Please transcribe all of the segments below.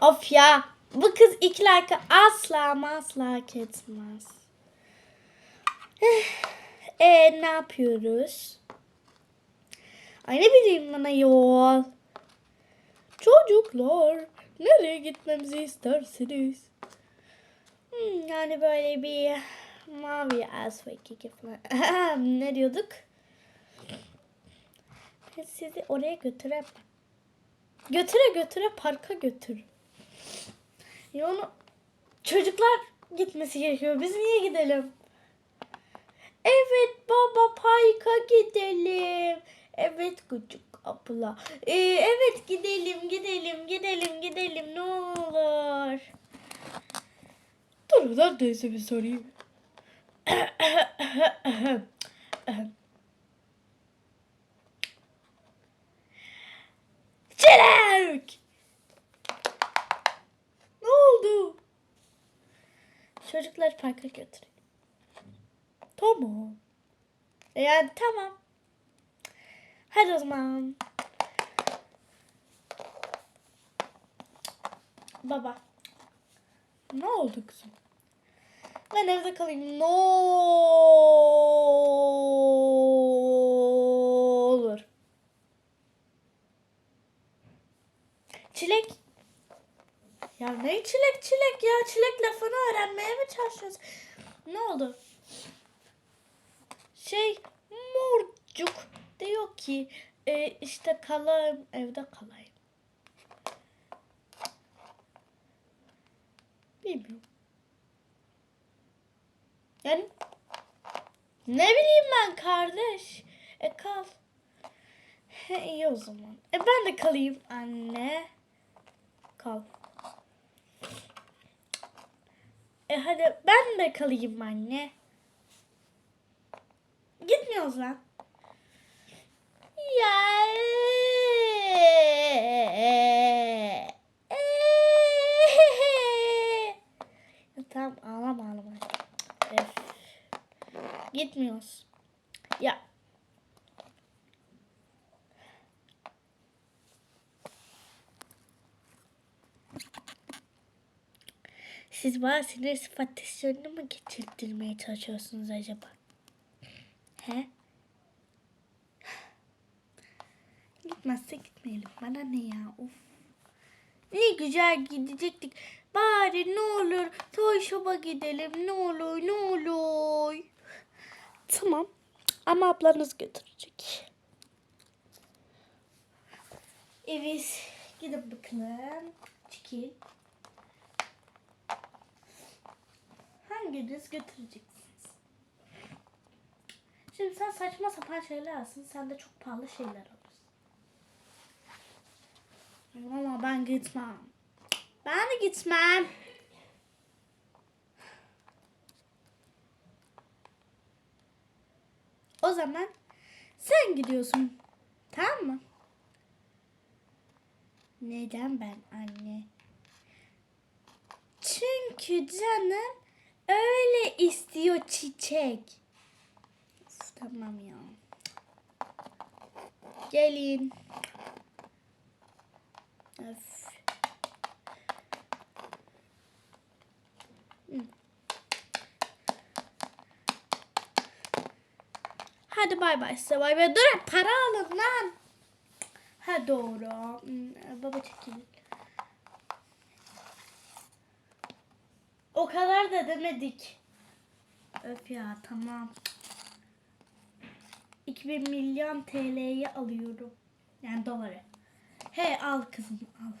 Of ya. Bu kız iki like asla asla hak etmez. E ne yapıyoruz? Ay ne bileyim bana yol. Çocuklar nereye gitmemizi istersiniz? Hmm, yani böyle bir mavi asfaki falan. ne diyorduk? Sizi oraya götüremem. Götüre götüre parka götür. Ya onu çocuklar gitmesi gerekiyor. Biz niye gidelim? Evet baba parka gidelim. Evet küçük abla. Ee, evet gidelim gidelim gidelim gidelim ne olur. Dur neredeyse bir sorayım. Çilek! Ne oldu? Çocuklar parka götürün. Tamam. Yani tamam. Hadi o zaman. Baba. Ne oldu kızım? Ben evde kalayım. Ne olur. Çilek. Ya ne çilek çilek ya? Çilek lafını öğrenmeye mi çalışıyorsun? Ne oldu? Şey morcuk diyor ki e, işte kalayım evde kalayım. Bilmiyorum. Yani ne bileyim ben kardeş. E kal. He, iyi o zaman. E ben de kalayım anne. Kal. E hadi ben de kalayım anne. Gitmiyoruz lan. Ya. Tamam ağlama ağlama. Öf. Gitmiyoruz. Ya. Siz bana sinir sıfat testlerini mi geçirttirmeye çalışıyorsunuz acaba? He? Gitmezse gitmeyelim. Bana ne ya? Of. Ne güzel gidecektik. Bari ne olur toy shop'a gidelim. Ne olur ne olur. Tamam. Ama ablanız götürecek. Evet. Gidin bakalım. Çekil. Hanginiz götüreceksiniz? Şimdi sen saçma sapan şeyler alsın. Sen de çok pahalı şeyler alırsın. Ama ben gitmem. Ben de gitmem. O zaman sen gidiyorsun. Tamam mı? Neden ben anne? Çünkü canım öyle istiyor çiçek. Of, tamam ya. Gelin. Öf. Hadi bay bay size bay bay. Dur para alın lan. Ha doğru. Baba çekil. O kadar da demedik. Öf ya tamam. 2000 milyon TL'yi alıyorum. Yani doları. He al kızım al.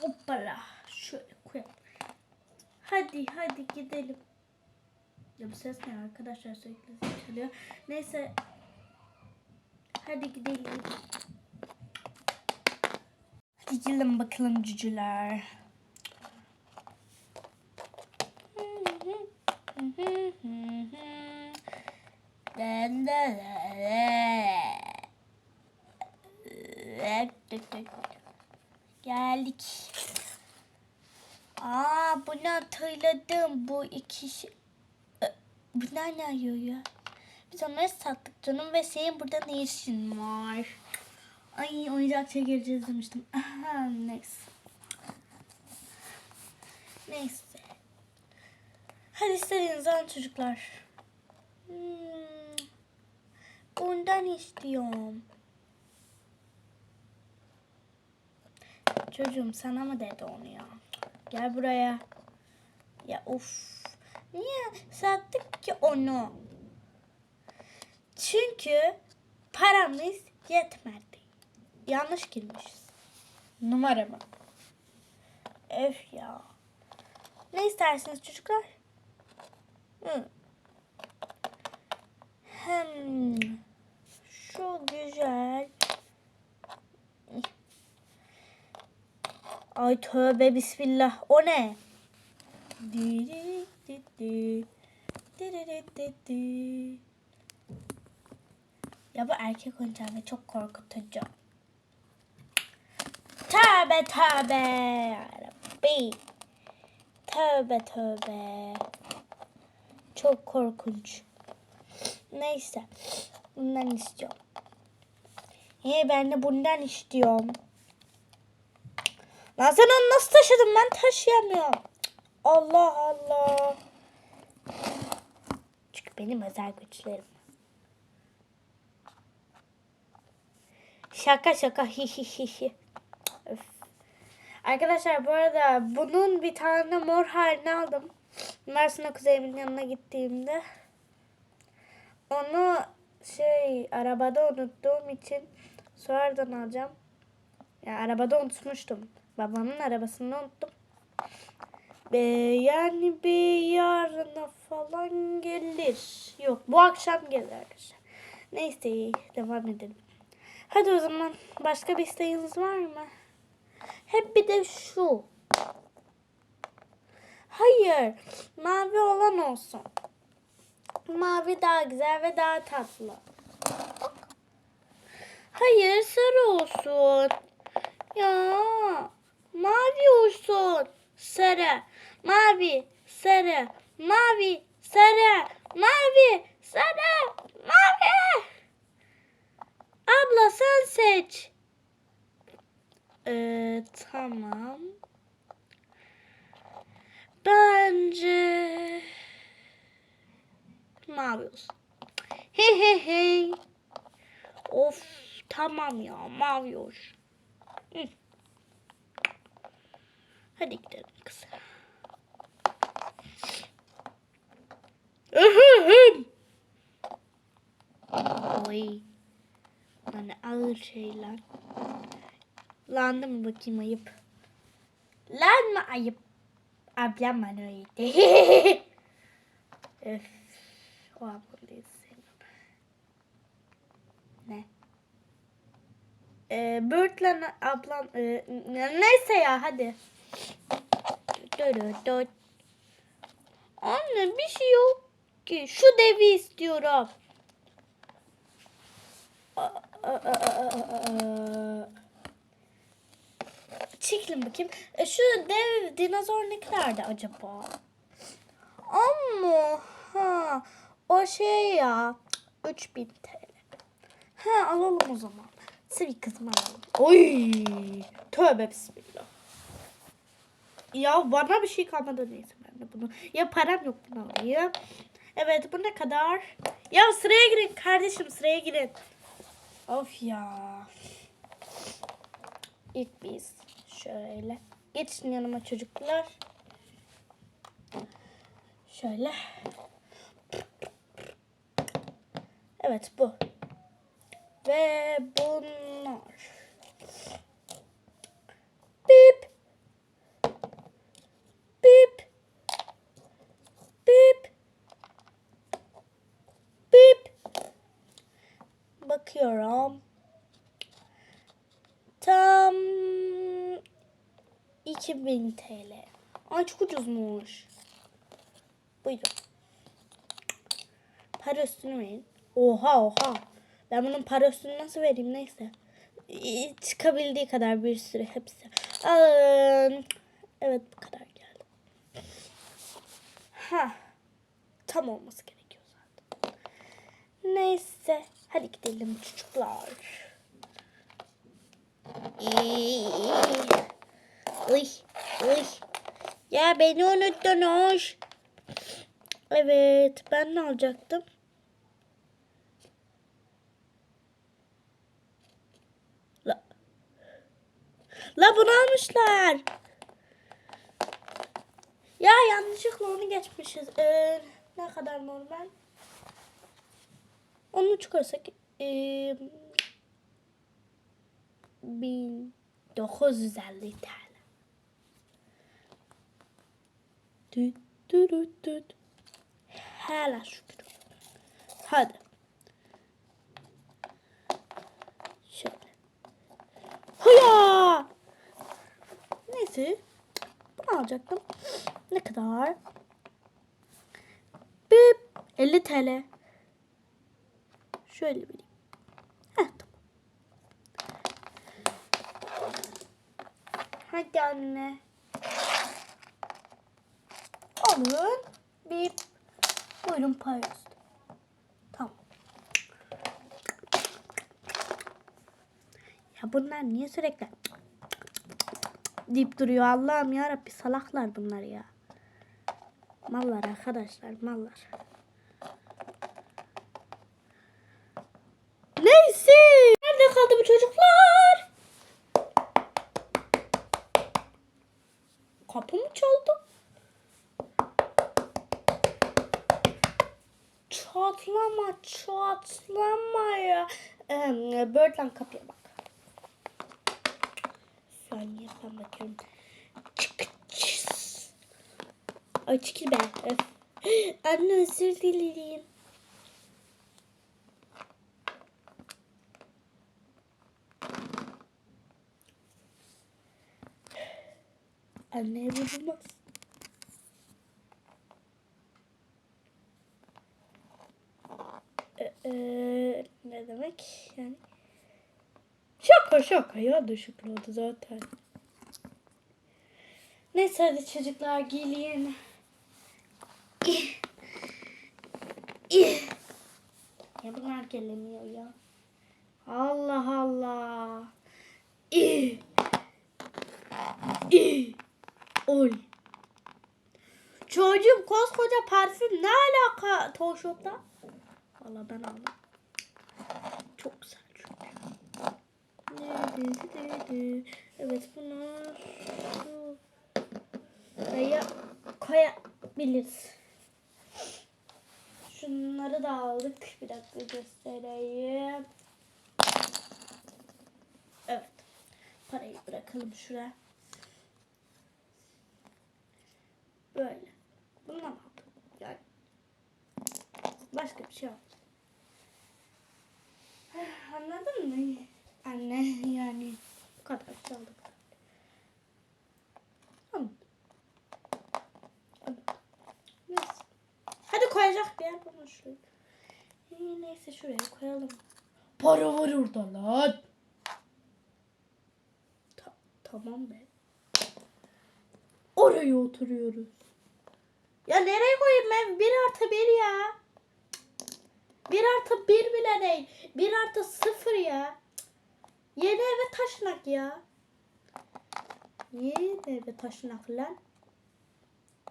Hoppala. Şöyle koyalım. Hadi hadi gidelim. Ya bu ses ne arkadaşlar sürekli çalıyor. Neyse. Hadi gidelim. Hadi gelin bakalım cücüler. Geldik. Aa bunu hatırladım. Bu iki şey... Bunlar ne arıyor ya? Biz onları sattık canım ve senin burada ne işin var? Ay oyuncak çekireceğiz demiştim. Aha, neyse. Hadi istediğiniz alın çocuklar. Hmm, bundan istiyorum. Çocuğum sana mı dedi onu ya? Gel buraya. Ya of. Niye sattık ki onu? Çünkü paramız yetmedi. Yanlış girmişiz. Numaramı. Öf ya. Ne istersiniz çocuklar? Hem şu güzel. Ay tövbe bismillah. O ne? Ya bu erkek oyuncağı ve çok korkutucu. Tövbe tövbe. Yarabbi. Tövbe tövbe. Çok korkunç. Neyse. Bundan istiyorum. He ben de bundan istiyorum. Lan sen onu nasıl taşıdın? Ben taşıyamıyorum. Allah Allah. Çünkü benim özel güçlerim. Şaka şaka hi hi hi hi. Arkadaşlar bu arada bunun bir tane mor halini aldım. Mersin'e kuzeyimin yanına gittiğimde. Onu şey arabada unuttuğum için sonradan alacağım. Ya arabada unutmuştum. Babamın arabasını unuttum. Ee, yani bir yarına falan gelir. Yok bu akşam gelir arkadaşlar. Neyse devam edelim. Hadi o zaman başka bir isteğiniz var mı? Hep bir de şu. Hayır. Mavi olan olsun. Mavi daha güzel ve daha tatlı. Hayır sarı olsun. Ya mavi olsun. Sarı. Mavi. Sarı. Mavi. Sarı. Mavi. Sarı. Mavi. Abla sen seç. Ee, tamam. Bence mavi olsun. He he he. Of tamam ya mavi. Hadi gidelim. Ahem. Oy. Ne ağır şey lan. Landı mı bakayım ayıp. Lan mı ayıp? Ablam bana öyle. Öf. Ablayı sevmem. Ne? Ee, Bird'le ablam e, ne- neyse ya hadi. Anne bir şey yok ki. Şu devi istiyorum. Çekelim bakayım. E, şu dev dinozor ne acaba? Ama ha o şey ya 3000 TL. Ha alalım o zaman. Tabii kızım alalım. Oy tövbe bismillah. Ya bana bir şey kalmadı neyse ben de bunu. Ya param yok bunu alayım. Evet bu ne kadar? Ya sıraya girin kardeşim sıraya girin. Of ya. İlk biz şöyle. Geçin yanıma çocuklar. Şöyle. Evet bu. Ve bunlar. Bip. Bip. Bip. Bip. Bakıyorum. Tam 2000 TL. Ay çok ucuzmuş. Buyurun. Para üstünü verin. Oha oha. Ben bunun para üstünü nasıl vereyim neyse. Çıkabildiği kadar bir sürü hepsi. Alın. Evet bu kadar geldi. Ha. Tam olması gerekiyor zaten. Neyse. Hadi gidelim çocuklar. Uy, uy. Ya beni unuttunuz. Evet, ben ne alacaktım? La bunu almışlar. Ya yanlışlıkla onu geçmişiz. Ee, ne kadar normal? Onu çıkarsak ee, 1950 TL. Düt düt düt. Hele şükür. Hadi. Şöyle. Hıya! Neyse. Bunu alacaktım. Ne kadar? Bip. 50 TL. Şöyle vereyim. Heh tamam. Hadi anne. Alın. Bip. Buyurun. Tamam. Ya bunlar niye sürekli deyip duruyor Allah'ım ya Rabbi salaklar bunlar ya. Mallar arkadaşlar mallar. Neyse. Nerede kaldı bu çocuklar? Kapı mı çaldı? Çatlama çatlama ya. Ee, Birdland kapıya bak. Saniye ben bakıyorum. Çık çıs. Ay çekil be. Anne özür dilerim. Anneye vurulmaz. Ee, ne demek yani? Şaka şaka ya da şükür oldu zaten. Neyse hadi çocuklar gelin. Ya bunlar gelemiyor ya. Allah Allah. İh. İh. Oy. Çocuğum koskoca parfüm ne alaka Toy Shop'ta? Valla ben aldım. Çok güzel. Evet bunu buraya koyabiliriz. Şunları da aldık. Bir dakika göstereyim. Evet. Parayı bırakalım şuraya. Böyle. Bundan aldım. Yani. Başka bir şey almadım. Anladın mı? Anne yani bu kadar. Neyse. Hadi koyacak bir yer bulun şuraya. Neyse şuraya koyalım. Para var orada lan. Ta- tamam be. Oraya oturuyoruz. Ya nereye koyayım ben? Bir artı bir ya. Bir artı bir bile değil. Bir artı sıfır ya. Yeni eve taşınak ya. Yeni eve taşınak lan.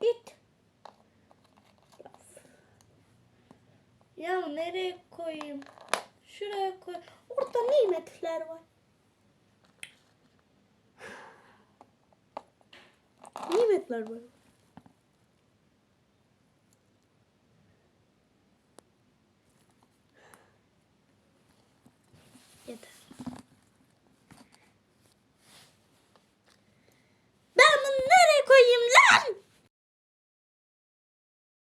İt. Ya nereye koyayım? Şuraya koy. Orada nimetler var. Nimetler var.